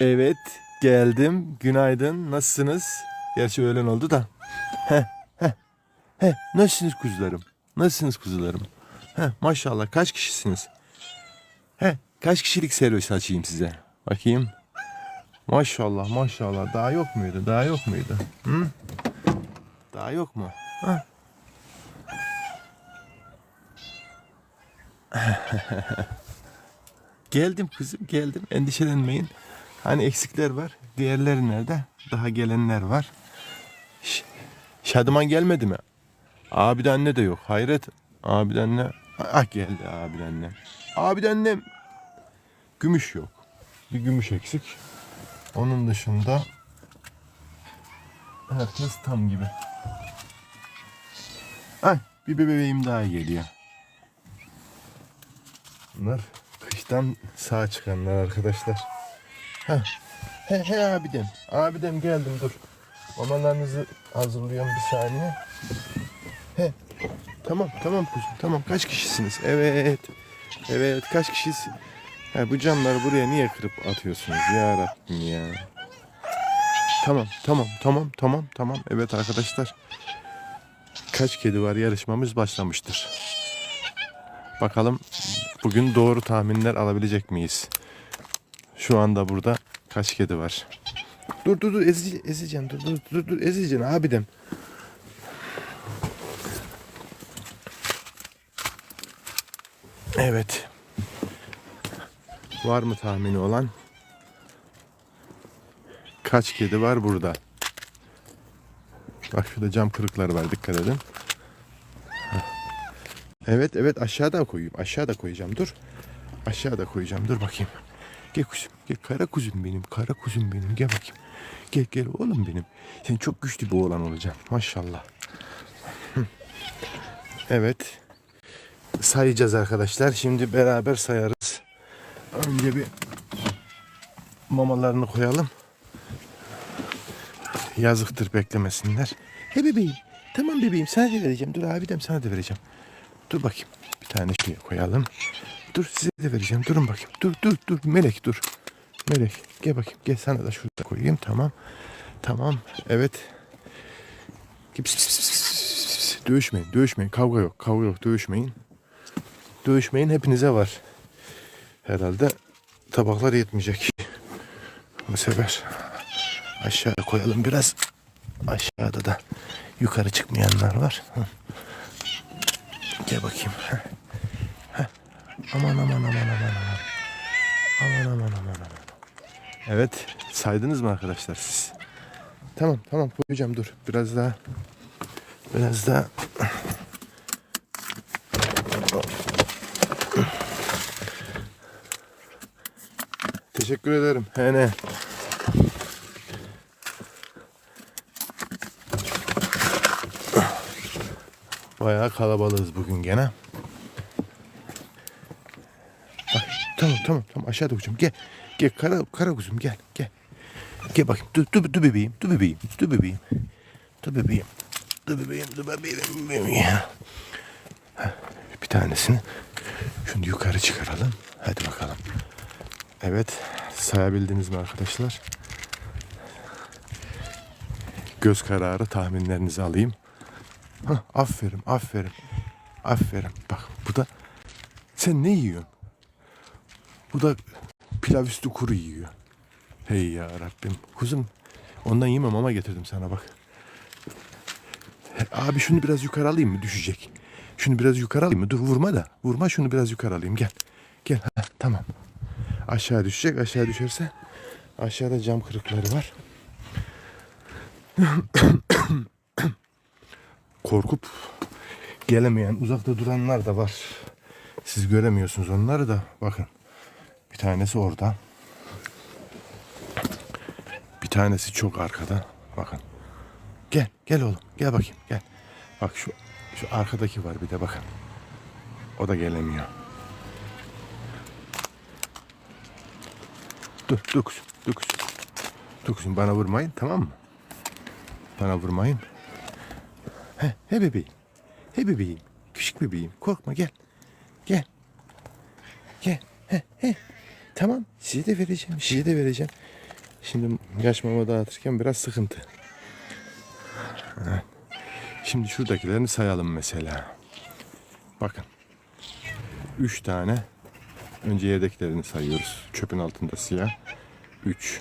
Evet, geldim. Günaydın. Nasılsınız? Gerçi öğlen oldu da. He, he, he. Nasılsınız kuzularım? Nasılsınız kuzularım? He, maşallah. Kaç kişisiniz? He, kaç kişilik servis açayım size? Bakayım. Maşallah, maşallah. Daha yok muydu? Daha yok muydu? Hı? Daha yok mu? Ha? Geldim kızım geldim endişelenmeyin. Hani eksikler var. Diğerleri nerede? Daha gelenler var. Ş- Şadıman gelmedi mi? Abi de anne de yok. Hayret. Abi de anne. Ah geldi abi de annem. Abi de annem. Gümüş yok. Bir gümüş eksik. Onun dışında herkes tam gibi. Ay bir bebeğim daha geliyor. Bunlar kıştan sağ çıkanlar arkadaşlar. Heh. He he abidem. Abidem geldim dur. Mamalarınızı hazırlıyorum bir saniye. He. Tamam tamam kuzum tamam kaç kişisiniz? Evet. Evet kaç kişiyiz? Ha, bu camları buraya niye kırıp atıyorsunuz ya Rabbim ya. Tamam tamam tamam tamam tamam. Evet arkadaşlar. Kaç kedi var yarışmamız başlamıştır. Bakalım bugün doğru tahminler alabilecek miyiz? Şu anda burada kaç kedi var? Dur dur dur ezi, ezeceksin dur dur dur dur ezeceksin abidem. Evet. Var mı tahmini olan? Kaç kedi var burada? Bak şurada cam kırıkları var dikkat edin. Evet evet aşağıda koyayım. Aşağıda koyacağım dur. Aşağıda koyacağım dur bakayım. Gel kuzum gel kara kuzum benim kara kuzum benim gel bakayım. Gel gel oğlum benim. Sen çok güçlü bir oğlan olacaksın maşallah. Evet. Sayacağız arkadaşlar. Şimdi beraber sayarız. Önce bir mamalarını koyalım. Yazıktır beklemesinler. He bebeğim. Tamam bebeğim sana da vereceğim. Dur abidem sana da vereceğim. Dur bakayım. Bir tane şuraya koyalım. Dur size de vereceğim. Durun bakayım. Dur dur dur. Melek dur. Melek gel bakayım. Gel sana da şurada koyayım. Tamam. Tamam. Evet. Pis, pis, pis. Dövüşmeyin. Dövüşmeyin. Kavga yok. Kavga yok. Dövüşmeyin. Dövüşmeyin. Hepinize var. Herhalde tabaklar yetmeyecek. Bu sefer aşağıya koyalım biraz. Aşağıda da yukarı çıkmayanlar var. Gel bakayım. Aman aman aman aman aman. Aman aman aman aman. Evet. Saydınız mı arkadaşlar siz? Tamam tamam koyacağım dur. Biraz daha. Biraz daha. Teşekkür ederim. Hene. Bayağı kalabalığız bugün gene. Bak, tamam tamam tamam aşağıda kuzum gel. Gel kara, kara kuzum gel gel. Gel bakayım dur, dur, dur bebeğim dur bebeğim dur bebeğim. Dur bebeğim. Dur bebeğim dur bebeğim. bebeğim. Bir tanesini şunu yukarı çıkaralım. Hadi bakalım. Evet sayabildiniz mi arkadaşlar? Göz kararı tahminlerinizi alayım. Hah, aferin, aferin. Aferin. Bak bu da sen ne yiyorsun? Bu da pilav üstü kuru yiyor. Hey ya Rabbim. Kuzum ondan yemem ama getirdim sana bak. Abi şunu biraz yukarı alayım mı? Düşecek. Şunu biraz yukarı alayım mı? Dur vurma da. Vurma şunu biraz yukarı alayım. Gel. Gel. Ha, tamam. Aşağı düşecek. Aşağı düşerse aşağıda cam kırıkları var. korkup gelemeyen uzakta duranlar da var. Siz göremiyorsunuz onları da bakın. Tanesi orada. Bir tanesi çok arkada. Bakın. Gel, gel oğlum. Gel bakayım, gel. Bak şu şu arkadaki var bir de bakın. O da gelemiyor. Dur, dur kuzum, dur. Dur bana vurmayın tamam mı? Bana vurmayın. He, he bebeğim. He bebeğim. Küçük bebeğim. Korkma gel. Gel. Gel. He, he. Tamam. Size de vereceğim. Size de vereceğim. Şimdi yaş mama dağıtırken biraz sıkıntı. Şimdi şuradakilerini sayalım mesela. Bakın. Üç tane. Önce yerdekilerini sayıyoruz. Çöpün altında siyah. Üç.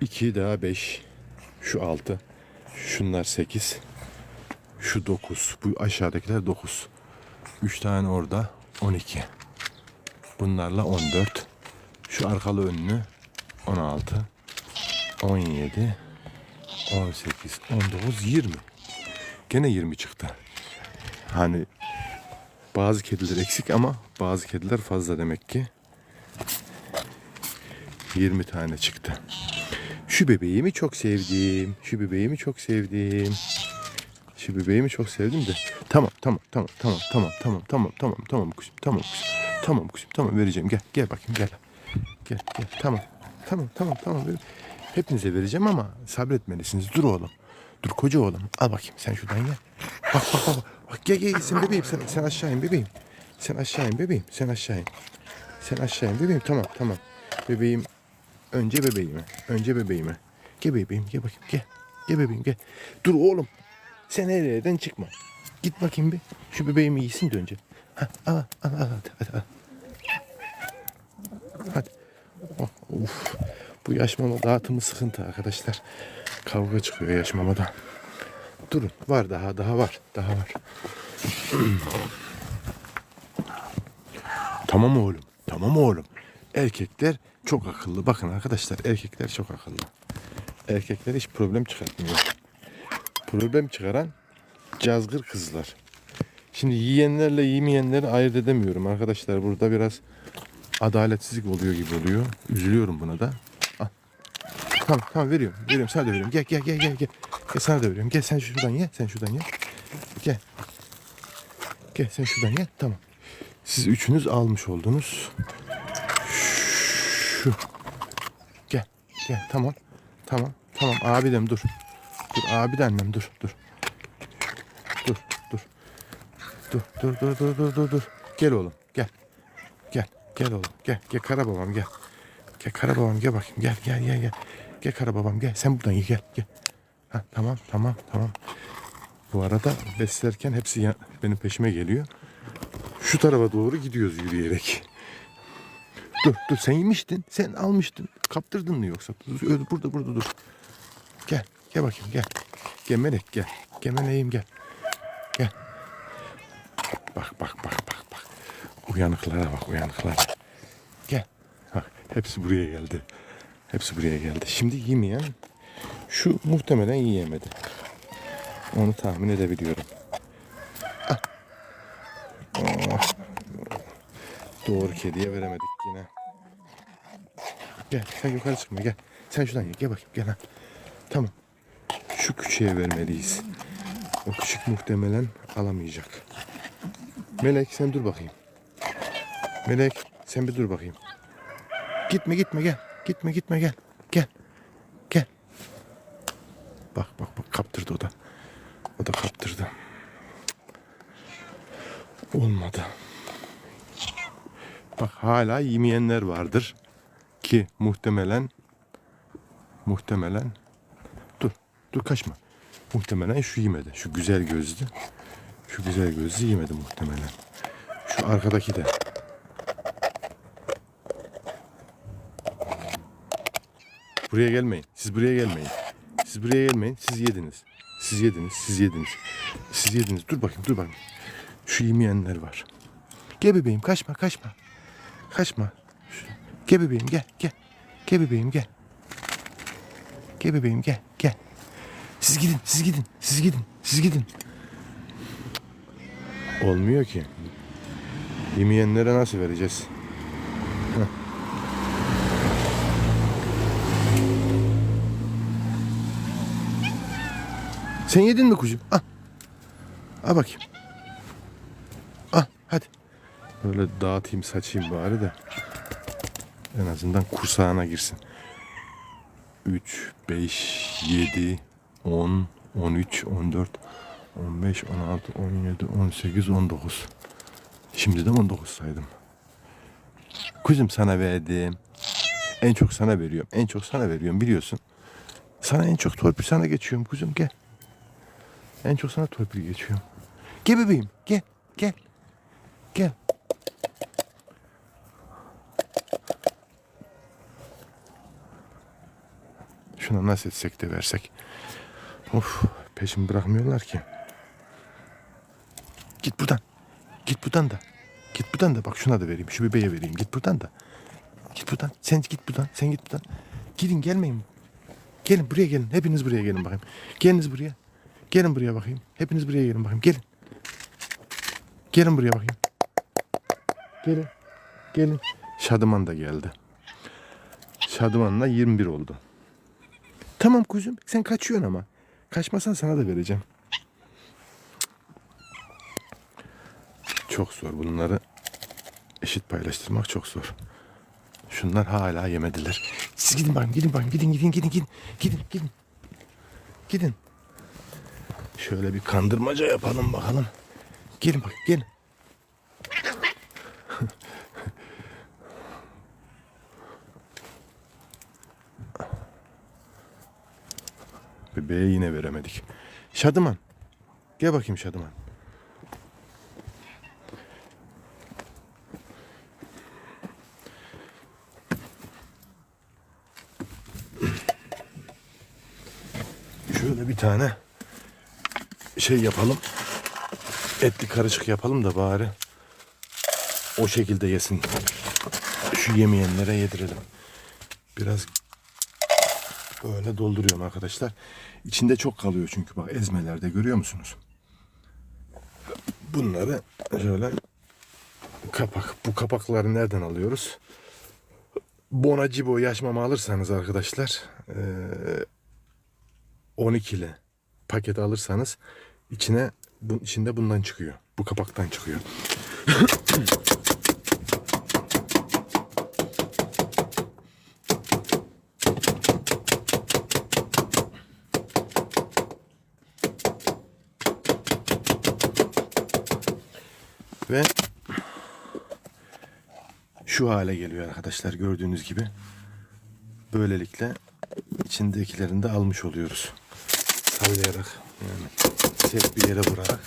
İki daha beş. Şu altı. Şunlar sekiz. Şu dokuz. Bu aşağıdakiler dokuz. Üç tane orada. On iki. Bunlarla on dört. Şu arkalı önlü. On altı. 17, 18, 19, 20. Gene 20 çıktı. Hani bazı kediler eksik ama bazı kediler fazla demek ki. 20 tane çıktı. Şu bebeğimi çok sevdim. Şu bebeğimi çok sevdim. Şu bebeğimi çok sevdim de. Tamam tamam tamam tamam tamam tamam tamam tamam tamam kuşum tamam kuşum. Tamam kuşum tamam vereceğim gel gel bakayım gel. Gel gel tamam. Tamam tamam tamam. Hepinize vereceğim ama sabretmelisiniz. Dur oğlum. Dur koca oğlum. Al bakayım sen şuradan gel. Bak bak bak. bak gel gel sen bebeğim sen, sen aşağı in bebeğim. Sen aşağı in bebeğim. Sen aşağı in. Sen aşağı in bebeğim. Tamam tamam. Bebeğim önce bebeğime. Önce bebeğime. Gel bebeğim gel bakayım gel. Gel bebeğim gel. Dur oğlum. Sen her yerden çıkma. Git bakayım bir. Şu bebeğimi iyisin de önce. Ha, al al al al hadi, al. Hadi. Oh, uf. Bu yaş mama dağıtımı sıkıntı arkadaşlar. Kavga çıkıyor yaş mamada. Durun. Var daha daha var. Daha var. tamam oğlum. Tamam oğlum. Erkekler çok akıllı. Bakın arkadaşlar erkekler çok akıllı. Erkekler hiç problem çıkartmıyor. Problem çıkaran cazgır kızlar. Şimdi yiyenlerle yemeyenleri ayırt edemiyorum arkadaşlar. Burada biraz adaletsizlik oluyor gibi oluyor. Üzülüyorum buna da. Al. Tamam tamam veriyorum. Veriyorum sana da veriyorum. Gel gel gel gel gel. Gel sana da veriyorum. Gel sen şuradan ye. Sen şuradan ye. Gel. Gel sen şuradan ye. Tamam. Siz üçünüz almış oldunuz. Şu. Gel. Gel. Tamam. Tamam. Tamam. Abidem dur. Dur abi de annem dur dur. Dur dur. Dur dur dur dur dur dur dur. Gel oğlum gel. Gel gel oğlum gel. Gel kara babam gel. Gel kara babam gel bakayım gel gel gel gel. Gel kara babam gel sen buradan gel gel. gel. Ha, tamam tamam tamam. Bu arada beslerken hepsi ya, benim peşime geliyor. Şu tarafa doğru gidiyoruz yürüyerek. Dur dur sen yemiştin. Sen almıştın. Kaptırdın mı yoksa? Dur, burada burada dur. Gel. Gel bakayım gel. Gel melek gel. Gel meleğim gel. Gel. Bak bak bak bak bak. Uyanıklara bak uyanıklara. Gel. Bak hepsi buraya geldi. Hepsi buraya geldi. Şimdi yemeyen şu muhtemelen yiyemedi. Onu tahmin edebiliyorum. Ah. Oh. Doğru kediye veremedik yine. Gel sen yukarı çıkma gel. Sen şuradan ye gel bakayım gel ha. Tamam. Şu küçüğe vermeliyiz. O küçük muhtemelen alamayacak. Melek sen dur bakayım. Melek sen bir dur bakayım. Gitme gitme gel. Gitme gitme gel. Gel. Gel. Bak bak bak kaptırdı o da. O da kaptırdı. Olmadı. Bak hala yemeyenler vardır. Ki muhtemelen muhtemelen dur kaçma. Muhtemelen şu yemedi. Şu güzel gözlü. Şu güzel gözlü yemedi muhtemelen. Şu arkadaki de. Buraya gelmeyin. Siz buraya gelmeyin. Siz buraya gelmeyin. Siz yediniz. Siz yediniz. Siz yediniz. Siz yediniz. Dur bakayım dur bakayım. Şu yemeyenler var. Gel bebeğim kaçma kaçma. Kaçma. Gel bebeğim gel gel. Gel bebeğim gel. Gel bebeğim gel. Siz gidin siz gidin siz gidin siz gidin. Olmuyor ki. Yemeyenlere nasıl vereceğiz? Sen yedin mi kucum? Al. Al bakayım. Al hadi. Böyle dağıtayım saçayım bari de. En azından kursağına girsin. 3, 5, 7, 10, 13, 14, 15, 16, 17, 18, 19. Şimdi de 19 saydım. Kuzum sana verdim. En çok sana veriyorum. En çok sana veriyorum biliyorsun. Sana en çok torpil sana geçiyorum kuzum gel. En çok sana torpil geçiyorum. Gel bebeğim gel gel. Gel. Şuna nasıl etsek de versek. Of peşimi bırakmıyorlar ki. Git buradan. Git buradan da. Git buradan da bak şuna da vereyim. Şu bebeğe vereyim. Git buradan da. Git buradan. Sen git buradan. Sen git buradan. Gidin gelmeyin. Gelin buraya gelin. Hepiniz buraya gelin bakayım. Geliniz buraya. Gelin buraya bakayım. Hepiniz buraya gelin bakayım. Gelin. Gelin buraya bakayım. Gelin. Gelin. Şadıman da geldi. Şadıman'la 21 oldu. Tamam kuzum sen kaçıyorsun ama. Kaçmasan sana da vereceğim. Çok zor bunları eşit paylaştırmak çok zor. Şunlar hala yemediler. Siz gidin bakayım gidin bakayım gidin gidin gidin gidin gidin gidin. Gidin. Şöyle bir kandırmaca yapalım bakalım. Gelin bak gelin. Bebeğe yine veremedik. Şadıman. Gel bakayım Şadıman. Şöyle bir tane şey yapalım. Etli karışık yapalım da bari o şekilde yesin. Şu yemeyenlere yedirelim. Biraz böyle dolduruyorum arkadaşlar. İçinde çok kalıyor çünkü bak ezmelerde görüyor musunuz? Bunları şöyle kapak. Bu kapakları nereden alıyoruz? Bonacibo yaş mama alırsanız arkadaşlar eee 12'li paket alırsanız içine bu, içinde bundan çıkıyor. Bu kapaktan çıkıyor. Ve şu hale geliyor arkadaşlar gördüğünüz gibi. Böylelikle içindekilerini de almış oluyoruz. Sallayarak yani sert bir yere vurarak.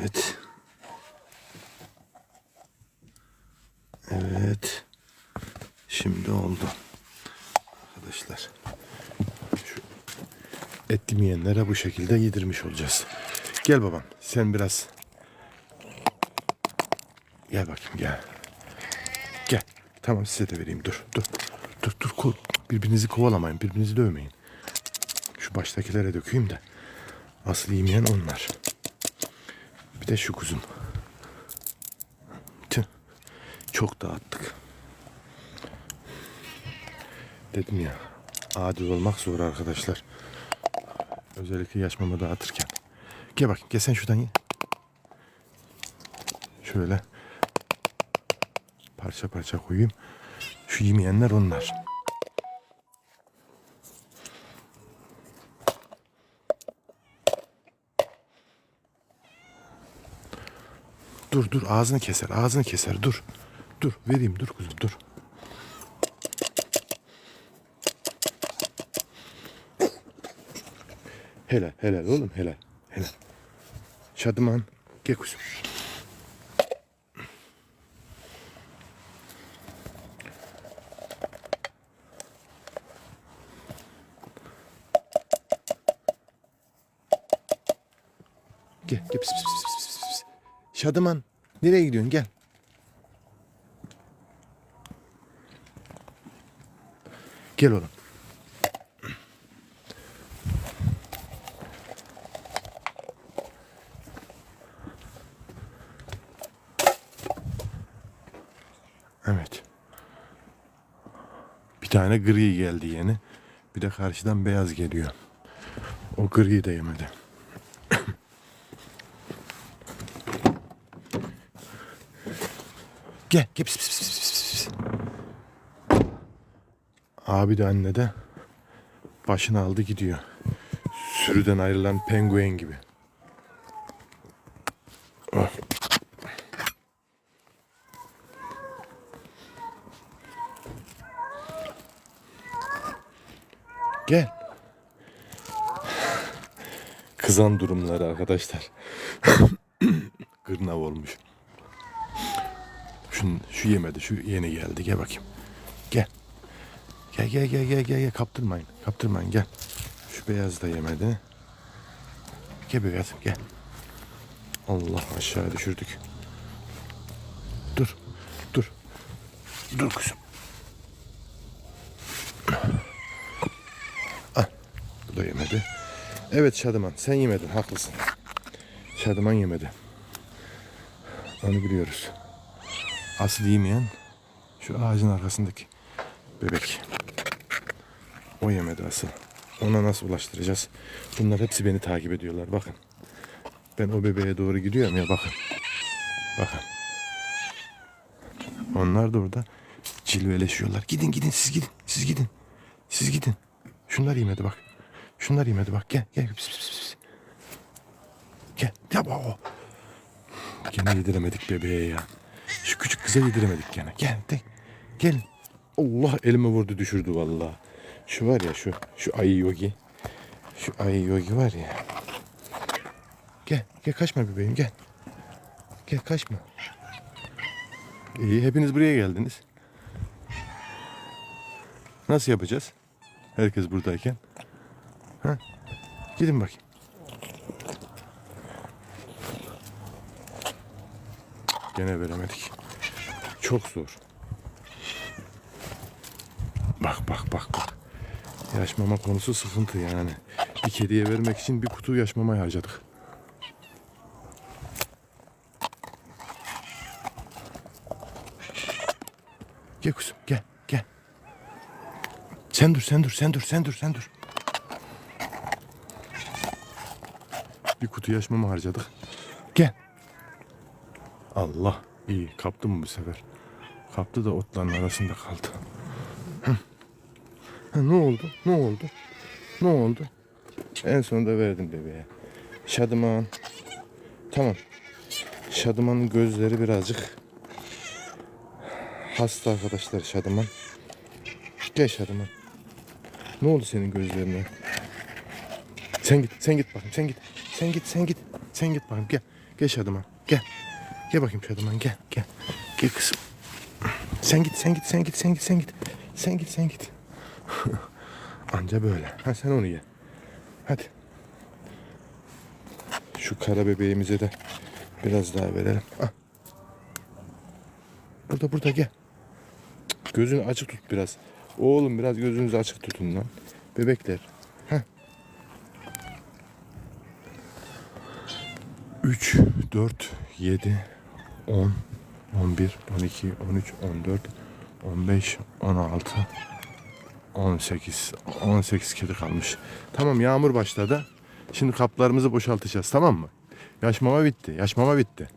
Evet. Evet. Şimdi oldu. Arkadaşlar. Şu yemeyenlere bu şekilde yedirmiş olacağız. Gel babam. Sen biraz Gel bakayım gel. Gel. Tamam size de vereyim. Dur. Dur. Dur dur. Ko birbirinizi kovalamayın. Birbirinizi dövmeyin. Şu baştakilere dökeyim de. Asıl yemeyen onlar. Bir de şu kuzum. Tüh. Çok dağıttık. Dedim ya. Adil olmak zor arkadaşlar. Özellikle yaş mama dağıtırken. Gel bakayım. Gel sen şuradan ye. Şöyle. Parça parça koyayım. Şu yemeyenler onlar. Dur dur ağzını keser ağzını keser dur. Dur vereyim dur kuzum dur. Helal helal oğlum helal helal. Şadıman gel kuzum. Gel gel pis, pis, pis, pis, pis. Şadıman nereye gidiyorsun gel. Gel oğlum. Evet. Bir tane gri geldi yeni. Bir de karşıdan beyaz geliyor. O griyi de yemedi. Gel, gel pis pis pis pis. Abi de anne de başını aldı gidiyor. Sürüden ayrılan penguen gibi. Oh. Gel. Kızan durumları arkadaşlar. Gırnav olmuş. Şu, şu yemedi, şu yeni geldi. Gel bakayım. Gel. Gel gel gel gel gel kaptırmayın. Kaptırmayın gel. Şu beyaz da yemedi. Gel beyazım gel. Allah aşağı düşürdük. Dur. Dur. Dur kızım. Da yemedi. Evet Şadıman sen yemedin haklısın. Şadıman yemedi. Onu biliyoruz. Asıl yemeyen şu ağacın arkasındaki bebek. O yemedi asıl. Ona nasıl ulaştıracağız? Bunlar hepsi beni takip ediyorlar. Bakın. Ben o bebeğe doğru gidiyorum ya bakın. Bakın. Onlar da orada cilveleşiyorlar. Gidin gidin siz gidin. Siz gidin. Siz gidin. Şunlar yemedi bak. Şunlar yemedi bak. Gel gel. Pis, pis, pis. Gel. Ya o. Gene yediremedik bebeğe ya. Şu küçük kıza yediremedik gene. Gel de. Gel. Allah elime vurdu düşürdü vallahi. Şu var ya şu. Şu ayı yogi. Şu ayı yogi var ya. Gel. Gel kaçma bebeğim gel. Gel kaçma. İyi hepiniz buraya geldiniz. Nasıl yapacağız? Herkes buradayken. Ha? Gidin bakayım. Gene veremedik. Çok zor. Bak bak bak bak. Yaş mama konusu sıkıntı yani. Bir kediye vermek için bir kutu yaş mama harcadık. Gel kuzum gel gel. Sen dur sen dur sen dur sen dur sen dur. Bir kutu yaş mama harcadık. Gel. Allah iyi kaptı mı bu sefer? Kaptı da otların arasında kaldı. Hı. Ha, ne oldu? Ne oldu? Ne oldu? En sonunda verdim bebeğe. Şadıman. Tamam. Şadıman'ın gözleri birazcık hasta arkadaşlar Şadıman. Gel Şadıman. Ne oldu senin gözlerine? Sen git, sen git bakayım, sen git. Sen git, sen git. Sen git bakayım, gel. Gel Şadıman, gel. Gel bakayım Şadıman, gel, gel. Gel kızım. Sen git, sen git, sen git, sen git, sen git. Sen git, sen git. Anca böyle. Ha sen onu ye. Hadi. Şu kara bebeğimize de biraz daha verelim. Ah. Burada burada gel. Gözünü açık tut biraz. Oğlum biraz gözünüzü açık tutun lan. Bebekler. Heh. 3, 4, 7, 10, 11, 12, 13, 14, 15, 16, 18. 18 kedi kalmış. Tamam yağmur başladı. Şimdi kaplarımızı boşaltacağız tamam mı? Yaş mama bitti. Yaş mama bitti.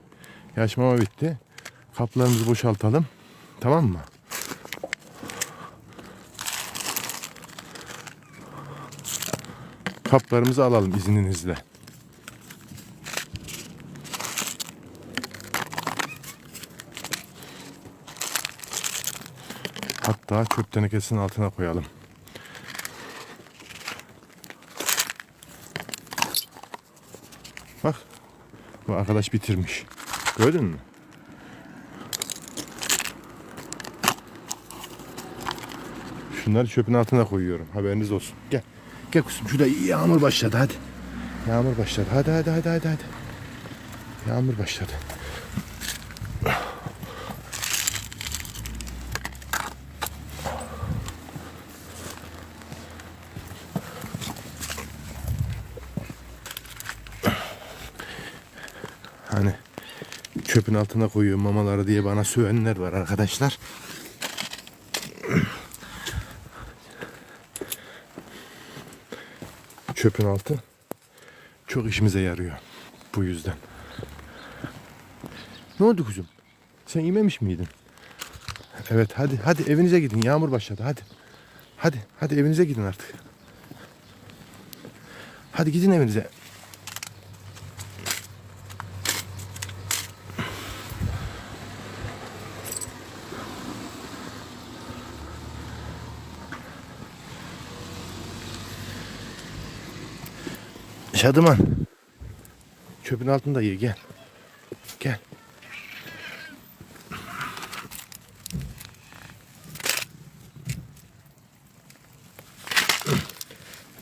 Yaş mama bitti. Kaplarımızı boşaltalım. Tamam mı? Kaplarımızı alalım izninizle. Hatta çöp tenekesinin altına koyalım. Bak. Bu arkadaş bitirmiş. Gördün mü? Şunları çöpün altına koyuyorum. Haberiniz olsun. Gel. Gel kuzum. Şurada yağmur başladı hadi. Yağmur başladı. Hadi hadi hadi hadi hadi. Yağmur başladı. Hani çöpün altına koyuyor mamaları diye bana sövenler var arkadaşlar. Çöpün altı çok işimize yarıyor bu yüzden. Ne oldu kuzum? Sen yememiş miydin? Evet hadi hadi evinize gidin yağmur başladı hadi. Hadi, hadi evinize gidin artık. Hadi gidin evinize. Şadıman. Çöpün altında ye gel. Gel.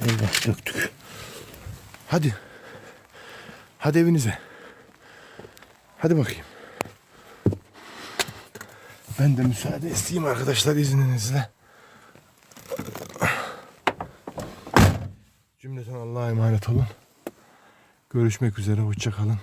Eyvah döktük. Hadi. Hadi evinize. Hadi bakayım. Ben de müsaade isteyeyim arkadaşlar izninizle. Emanet olun. Görüşmek üzere. Hoşça kalın.